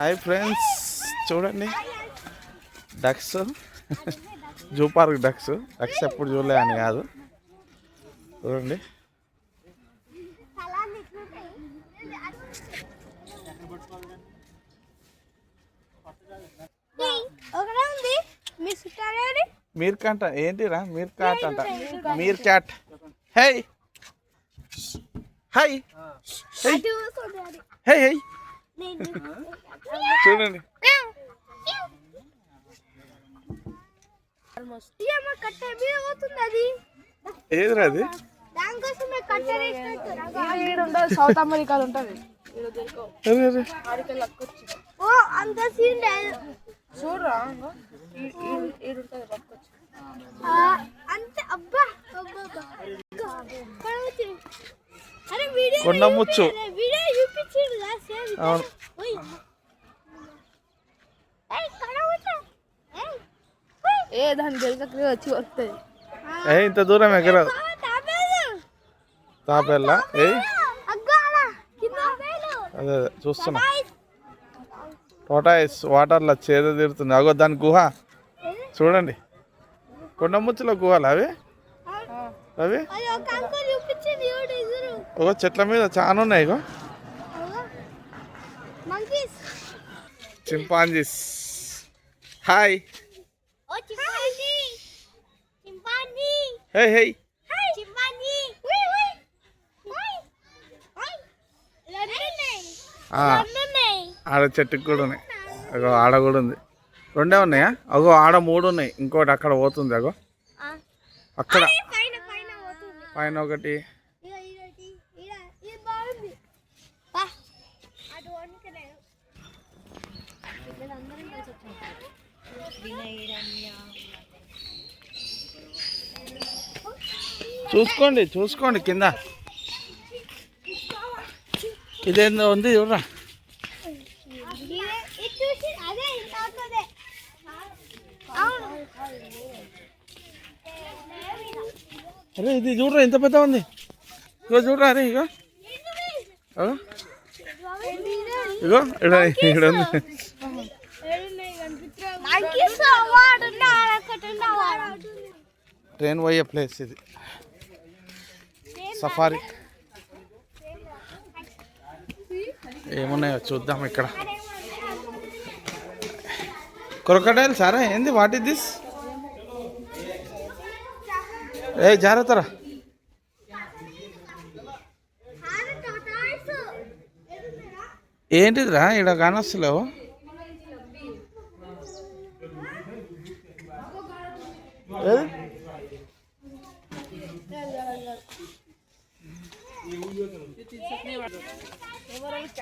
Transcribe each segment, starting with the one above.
Hi friends చూడండి. Ducks zoo park ducks ducks ఎప్పుడు చూడలే అని కాదు. చూడండి. మీర్ కంట ఏంటిరా? మీర్ కాట్ అంట. Meerkat high high high. హై చూడండి. ఈడ ఉండదు సౌత్ అమెరికాలో ఉంటుంది అంత సీన్ లేదు చూడరా అంతే అబ్బా. అరే వీడియో కొండముచ్చు. వీడియో చూపించిండు కదా సేమ్ ఇదే. అవును. ఏ దాని వచ్చి వస్తుంది ఏ ఇంత దూరం ఎగరదు ఏ? తాపేలు. అదే అదే చూస్తున్నా. టోటాయిస్ వాటర్లో చేద తీరుతుంది. అగో దాని గుహ. చూడండి. కొండముచ్చుల గుహలు అవి? అవి? ఒక చెట్ల మీద చాలా ఉన్నాయి ఇగో. చింపాంజీస్ హాయ్ హే హే ఆడ చెట్టుకు కూడా ఉన్నాయి. అగో ఆడ కూడా ఉంది. రెండే ఉన్నాయా? అగో ఆడ మూడు ఉన్నాయి. ఇంకోటి అక్కడ పోతుంది అగో. అక్కడ. పైన ఒకటి ఇక ఇదొకటి ఇడ ఇది బాగుంది బా అటు వండుకలేదు అందరం కలిసి వచ్చాం చూసుకోండి చూసుకోండి కింద. ఇదేందో ఉంది చూడరా. అరే ఇది చూడరా ఇంత పెద్ద ఉంది. ఇగో చూడరా అరే ఇగో. ఇగో ఇక్కడ ఇక్కడ ఉంది. ట్రైన్ పోయే ప్లేస్ ఇది. సఫారీ. ఏమున్నాయో చూద్దాం ఇక్కడ. క్రొకడైల్ సారా? ఏంది? వాట్ ఇస్ దిస్ ఏ జాగ్రత్తరా ఏంటిదిరా? ఇక్కడ కానొస్తలేవు. ఏది?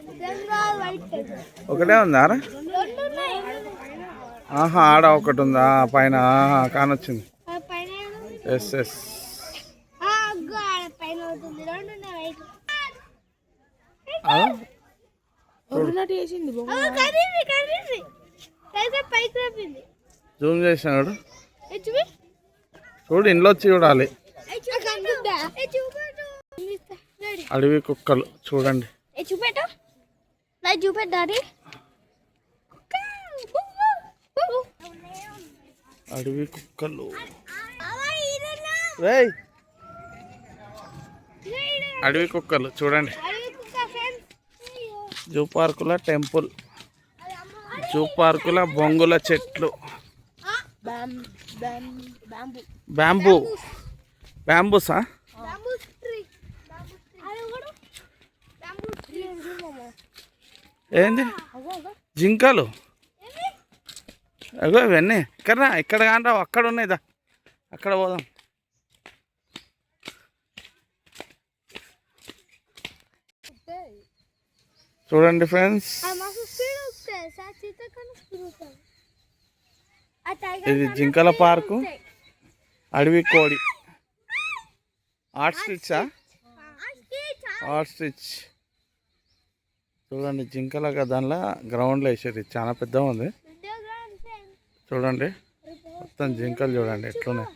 రెండు ఉన్నాయి ఆహా ఆడ ఒకటి ఉందా? పైన ఆహా కానొచ్చింది. ఆ పైన ఏముంది? ఎస్ ఎస్ ఆ అగ్గో ఆడ పైన అవుతుంది రెండు ఉన్నాయి వైట్. ఒరినట్టు చేసింది బొమ్మ. ఆ, కదిలింది కదిలింది పైకి పైకి రేపింది జూమ్ చేసినాడు చూడు. ఇంట్లో వచ్చి చూడాలి. అడవి కుక్కలు చూడండి. చూపెట్టు. నా చూపెట్టు డాడీ అడవి కుక్కలు రేయ్ అడవి కుక్కలు చూడండి జూ పార్కుల టెంపుల్ జూ పార్కుల బొంగుల చెట్లు బ్యాంబూ బ్యాంబూసా ఏంది? జింకలు? అగో ఇవన్నీ. ఇక్కడ ఇక్కడ కాంటావు అక్కడ ఉన్నాయిదా అక్కడ పోదాం. చూడండి ఫ్రెండ్స్. ఇది జింకల పార్కు. అడవి కోడి. ఆర్ట్ స్ట్రిచ్చా ఆర్ట్ స్ట్రిచ్ చూడండి జింకల దానిలో గ్రౌండ్లో వేసేది చాలా పెద్దగా ఉంది. చూడండి మొత్తం జింకలు చూడండి ఎట్లున్నాయి.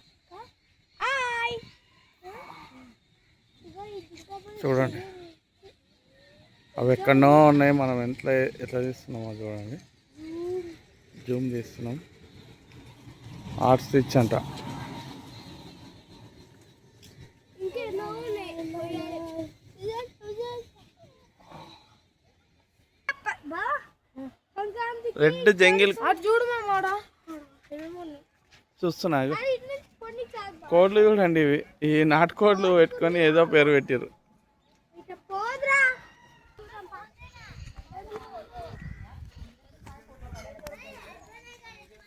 చూడండి అవి ఎక్కడనో ఉన్నాయి. మనం ఎంత ఎట్లా తీస్తున్నామో చూడండి. జూమ్ తీస్తున్నాం ఆర్ట్ స్టిచ్ అంట. Red jungle. చూస్తున్నా. కోడ్లు చూడండి ఇవి. ఈ నాటుకోడ్లు పెట్టుకొని ఏదో పేరు పెట్టారు పోద్రా.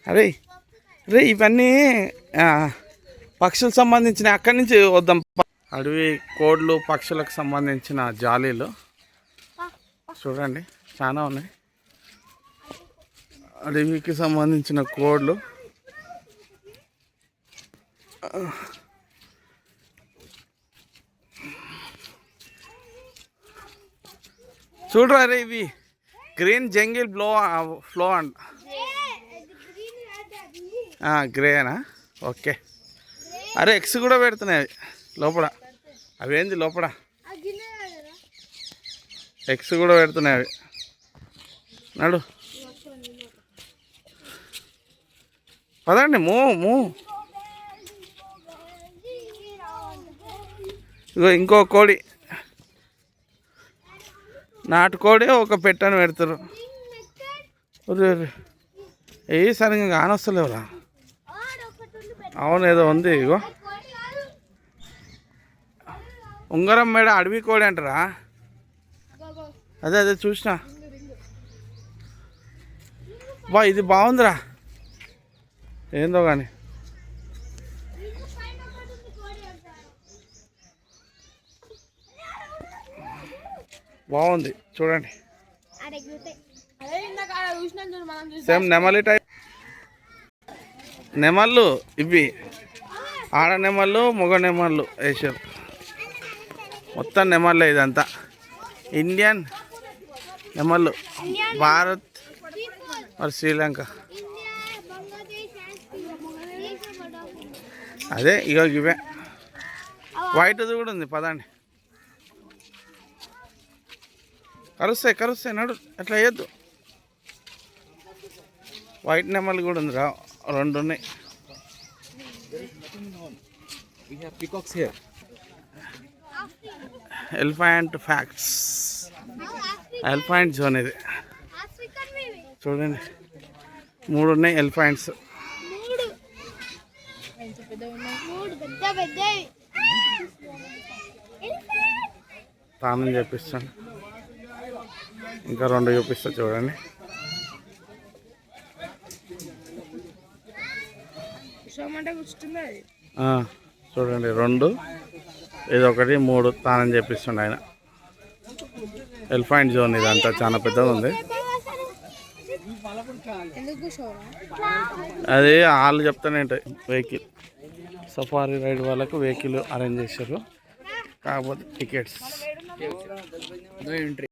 అరే రే ఇవన్నీ ఆ, పక్షులకు సంబంధించిన అక్కడి నుంచి వద్దాం. అడవి కోడ్లు పక్షులకు సంబంధించిన జాలీలు. చూడండి చాలా ఉన్నాయి. అడవికి సంబంధించిన కోడ్లు. చూడరా రే ఇవి. గ్రీన్ జంగిల్ బ్లో ఫ్లో అంట. గ్రేనా ఓకే. అరే ఎక్స్ కూడా పెడుతున్నాయి అవి. లోపల. అవేంది లోపల? ఎక్స్ కూడా పెడుతున్నాయి అవి. నడు. పదండి మూ మూ. ఇగో ఇంకో కోడి. నాటుకోడి ఒక పెట్టని పెడతారు. ఏ సరిగ్గా కానొస్తలేవురా. అవును ఏదో ఉంది ఇగో. ఉంగరం మేడ అడవి కోడి అంటారా? అదే అదే చూసిన. బా ఇది బాగుందిరా. ఏందో కానీ బాగుంది చూడండి. సేమ్ నెమలి టైప్ నెమళ్ళు ఇవి. ఆడ నెమళ్ళు మగ నెమళ్ళు వేసారు. మొత్తం నెమళ్ళే ఇదంతా. ఇండియన్ నెమళ్ళు. భారత్ మరి శ్రీలంక. అదే ఇక ఇవే. వైట్ది కూడా ఉంది పదండి. కరుస్తాయి కరుస్తాయి నడు అట్లా వేయద్దు. వైట్ నెమల్ కూడా ఉంది రా రెండు ఉన్నాయి. ఎలిఫెంట్ ఫ్యాక్ట్స్ ఎలిఫెంట్ జోన్ ఇది. చూడండి. మూడు ఉన్నాయి ఎలిఫెంట్స్ మూడు మూడు పెద్ద పెద్దవి తానం చేపిస్తాను ఇంకా రెండు చూపిస్తా చూడండి. చూడండి రెండు. ఇది ఒకటి మూడు. తానం చేపిస్తుండే ఆయన. ఎలిఫెంట్ జోన్ ఇదంతా చాలా పెద్దగా ఉంది. అది వాళ్ళు చెప్తానే ఉంటాయి వెహికల్. సఫారీ రైడ్ వాళ్ళకు వెహికల్ అరేంజ్ చేశారు. కాకపోతే టికెట్స్. No entry.